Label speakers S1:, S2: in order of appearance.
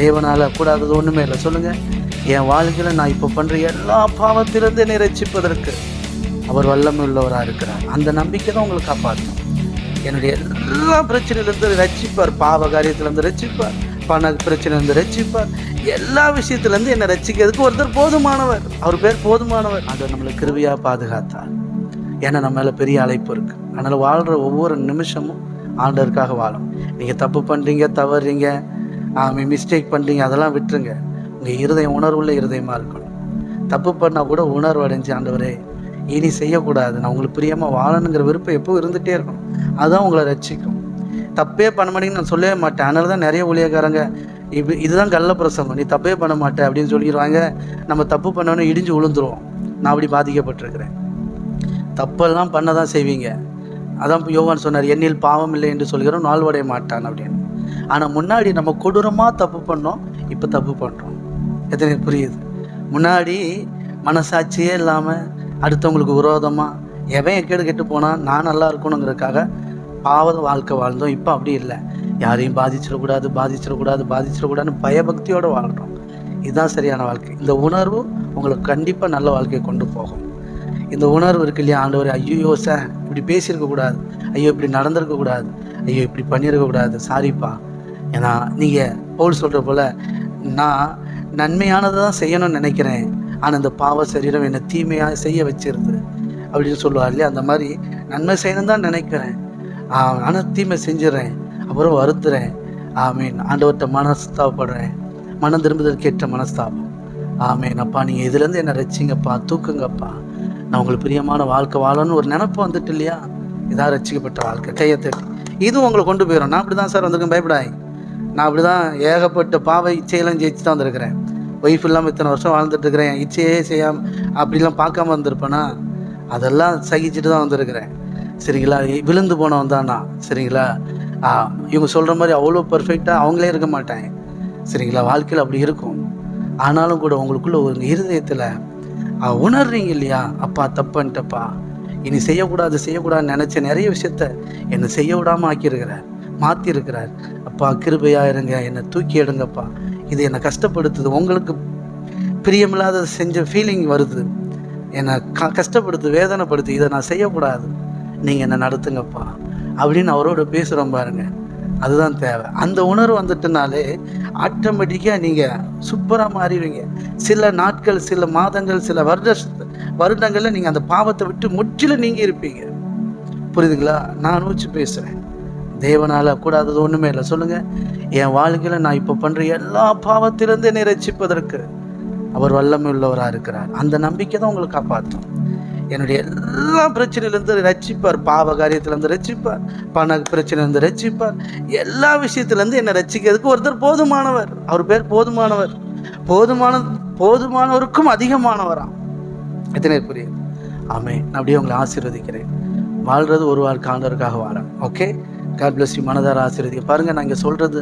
S1: தேவனால் கூடாதது ஒன்றுமே இல்லை. சொல்லுங்கள் என் வாழ்க்கையில் நான் இப்போ பண்ணுற எல்லா பாவத்திலிருந்து என்னை ரசிப்பதற்கு அவர் வல்லமை உள்ளவராக இருக்கிறார். அந்த நம்பிக்கை தான் உங்களை காப்பாற்றும். என்னுடைய எல்லா பிரச்சனையிலேருந்து ரட்சிப்பார். பாவ காரியத்திலேருந்து ரசிப்பார் பண பிரச்சனையிலேருந்து ரசிப்பார் எல்லா விஷயத்துலேருந்து என்னை ரசிக்கிறதுக்கு ஒருத்தர் போதுமானவர். அவர் பேர் போதுமானவர். அதை நம்மளை கிருவியாக பாதுகாத்தார். ஏன்னா நம்ம மேலே பெரிய அழைப்பு இருக்குது அதனால் வாழ்கிற ஒவ்வொரு நிமிஷமும் ஆண்டருக்காக வாழும். நீங்கள் தப்பு பண்ணுறீங்க தவறுறீங்க மிஸ்டேக் பண்ணுறீங்க அதெல்லாம் விட்டுருங்க. உங்கள் இருதயம் உணர்வுள்ள இருதயமாக இருக்கணும். தப்பு பண்ணால் கூட உணர்வு அடைஞ்சு ஆண்டவரே இனி செய்யக்கூடாது. நான் உங்களுக்கு பிரியமாக வாழணுங்கிற விருப்பம் எப்போ இருந்துகிட்டே இருக்கணும். அதுதான் உங்களை ரட்சிக்கும். தப்பே பண்ண மாட்டேங்கன்னு நான் சொல்லவே மாட்டேன். அதனால தான் நிறைய ஊழியக்காரங்க இது இதுதான் கள்ள பிரசங்கம். நீ தப்பே பண்ண மாட்டேன் அப்படின்னு சொல்லிடுவாங்க. நம்ம தப்பு பண்ணோன்னு இடிஞ்சு விழுந்துருவோம். நான் அப்படி பாதிக்கப்பட்டிருக்கிறேன். தப்பெல்லாம் பண்ண தான் செய்வீங்க. அதான் யோகான் யோவான் சொன்னார் என்னில் பாவம் இல்லை என்று சொல்கிறோம். நாள்வடைய மாட்டான் அப்படின்னு. ஆனால் முன்னாடி நம்ம கொடூரமாக தப்பு பண்ணோம் இப்போ தப்பு பண்ணுறோம் எத்தனை புரியுது? முன்னாடி மனசாட்சியே இல்லாமல் அடுத்தவங்களுக்கு விரோதமாக எவன் எக்கேடு கெட்டு போனால் நான் நல்லா இருக்கணுங்கிறதுக்காக பாவத வாழ்க்கை வாழ்ந்தோம். இப்போ அப்படி இல்லை. யாரையும் பாதிச்சிடக்கூடாது பாதிச்சிடக்கூடாது பாதிச்சிடக்கூடாதுன்னு பயபக்தியோடு வாழ்கிறோம் இதுதான் சரியான வாழ்க்கை. இந்த உணர்வு உங்களுக்கு கண்டிப்பாக நல்ல வாழ்க்கையை கொண்டு போகும். இந்த உணர்வு இருக்கு இல்லையா ஆண்டவர் ஐயோ சார் இப்படி பேசியிருக்கக்கூடாது. ஐயோ இப்படி நடந்திருக்கக்கூடாது. ஐயோ இப்படி பண்ணியிருக்கக்கூடாது சாரிப்பா ஏன்னா நீங்கள் பவுல் சொல்கிற போல் நான் நன்மையானதை தான் செய்யணும்னு நினைக்கிறேன். ஆனால் இந்த பாவ சரீரம் என்னை தீமையாக செய்ய வச்சிருது. அப்படின்னு சொல்லுவார் இல்லையா? அந்த மாதிரி நன்மை செய்யணும் தான் நினைக்கிறேன். ஆனால் தீமை செஞ்சிடறேன். அப்புறம் வருத்துறேன். ஆமீன். ஆண்டவர்கிட்ட மனஸ்தாபப்படுறேன். மனம் திரும்புதற்கு ஏற்ற மனஸ்தாபம். ஆமீன். அப்பா நீங்கள் இதுலேருந்து என்னை ரசிங்கப்பா தூக்குங்கப்பா. நான் உங்களுக்கு பிரியமான வாழ்க்கை வாழணும்னு ஒரு நினப்பு வந்துட்டு இல்லையா? இதான் ரசிக்கப்பட்ட வாழ்க்கை. கையை தட்டி. இதுவும் உங்களை கொண்டு போயிடும் நான் அப்படி தான் சார் வந்திருக்கேன். பயப்படாய் நான் அப்படி தான் ஏகப்பட்ட பாவை இச்சையெல்லாம் ஜெயிச்சு தான் வந்திருக்கிறேன். ஒய்ஃப் இல்லாமல் இத்தனை வருஷம் வாழ்ந்துட்டு இருக்கிறேன். இச்சையே செய்யாம அப்படிலாம் பார்க்காம வந்திருப்பேனா? அதெல்லாம் சகிச்சுட்டு தான் வந்திருக்கிறேன். சரிங்களா? விழுந்து போனவன் தான் நான். சரிங்களா? ஆ, இவங்க சொல்கிற மாதிரி அவ்வளோ பர்ஃபெக்டாக அவங்களே இருக்க மாட்டேன் சரிங்களா? வாழ்க்கையில் அப்படி இருக்கும். ஆனாலும் கூட உங்களுக்குள்ள ஒரு இருதயத்தில் உணர்றீங்க இல்லையா? அப்பா தப்புன்ட்டப்பா இனி செய்யக்கூடாது செய்யக்கூடாதுன்னு நினச்ச நிறைய விஷயத்த என்னை செய்ய விடாமல் ஆக்கியிருக்கிறார் மாற்றிருக்கிறார் அப்பா கிருபையா இருங்க என்னை தூக்கி எடுங்கப்பா. இது என்னை கஷ்டப்படுத்துது. உங்களுக்கு பிரியமில்லாத செஞ்ச ஃபீலிங் வருது. என்னை க கஷ்டப்படுத்து வேதனைப்படுத்து இதை நான் செய்யக்கூடாது. நீங்கள் என்னை நடத்துங்கப்பா. அப்படின்னு அவரோட பேசுகிறோம் பாருங்க. அதுதான் தேவை. அந்த உணர்வு வந்துட்டுனாலே ஆட்டோமேட்டிக்காக நீங்கள் சூப்பராக மாறிடுவீங்க. சில நாட்கள் சில மாதங்கள் சில வருட வருடங்களில் நீங்கள் அந்த பாவத்தை விட்டு முற்றிலும் நீங்கள் இருப்பீங்க. புரியுதுங்களா? நான் அனுபவிச்சு பேசுகிறேன் தேவனால கூடாதது ஒன்றுமே இல்லை. சொல்லுங்கள் என் வாழ்க்கையில் நான் இப்போ பண்ணுற எல்லா பாவத்திலிருந்து என்னை ரசிப்பதற்கு அவர் வல்லமை உள்ளவராக இருக்கிறார். அந்த நம்பிக்கை தான் உங்களை காப்பாற்றும். என்னுடைய எல்லா பிரச்சனையிலேருந்து ரச்சிப்பார் பாவ காரியத்திலேருந்து ரச்சிப்பார் பண பிரச்சனையிலேருந்து ரச்சிப்பார் எல்லா விஷயத்துலேருந்து என்னை ரச்சிக்கிறதுக்கு ஒருத்தர் போதுமானவர். அவர் பேர் போதுமானவர். போதுமான போதுமானவருக்கும் அதிகமானவராம். எத்தனை பேர் புரியுது? ஆமே நான் அப்படியே உங்களை ஆசீர்வதிக்கிறேன். வாழ்கிறது ஒரு வாழ்க்கை ஆண்டவருக்காக வாழணும் ஓகே காட் பிளஸ் மனதார ஆசீர்வதிக்க பாருங்கள் நான் இங்கே சொல்கிறது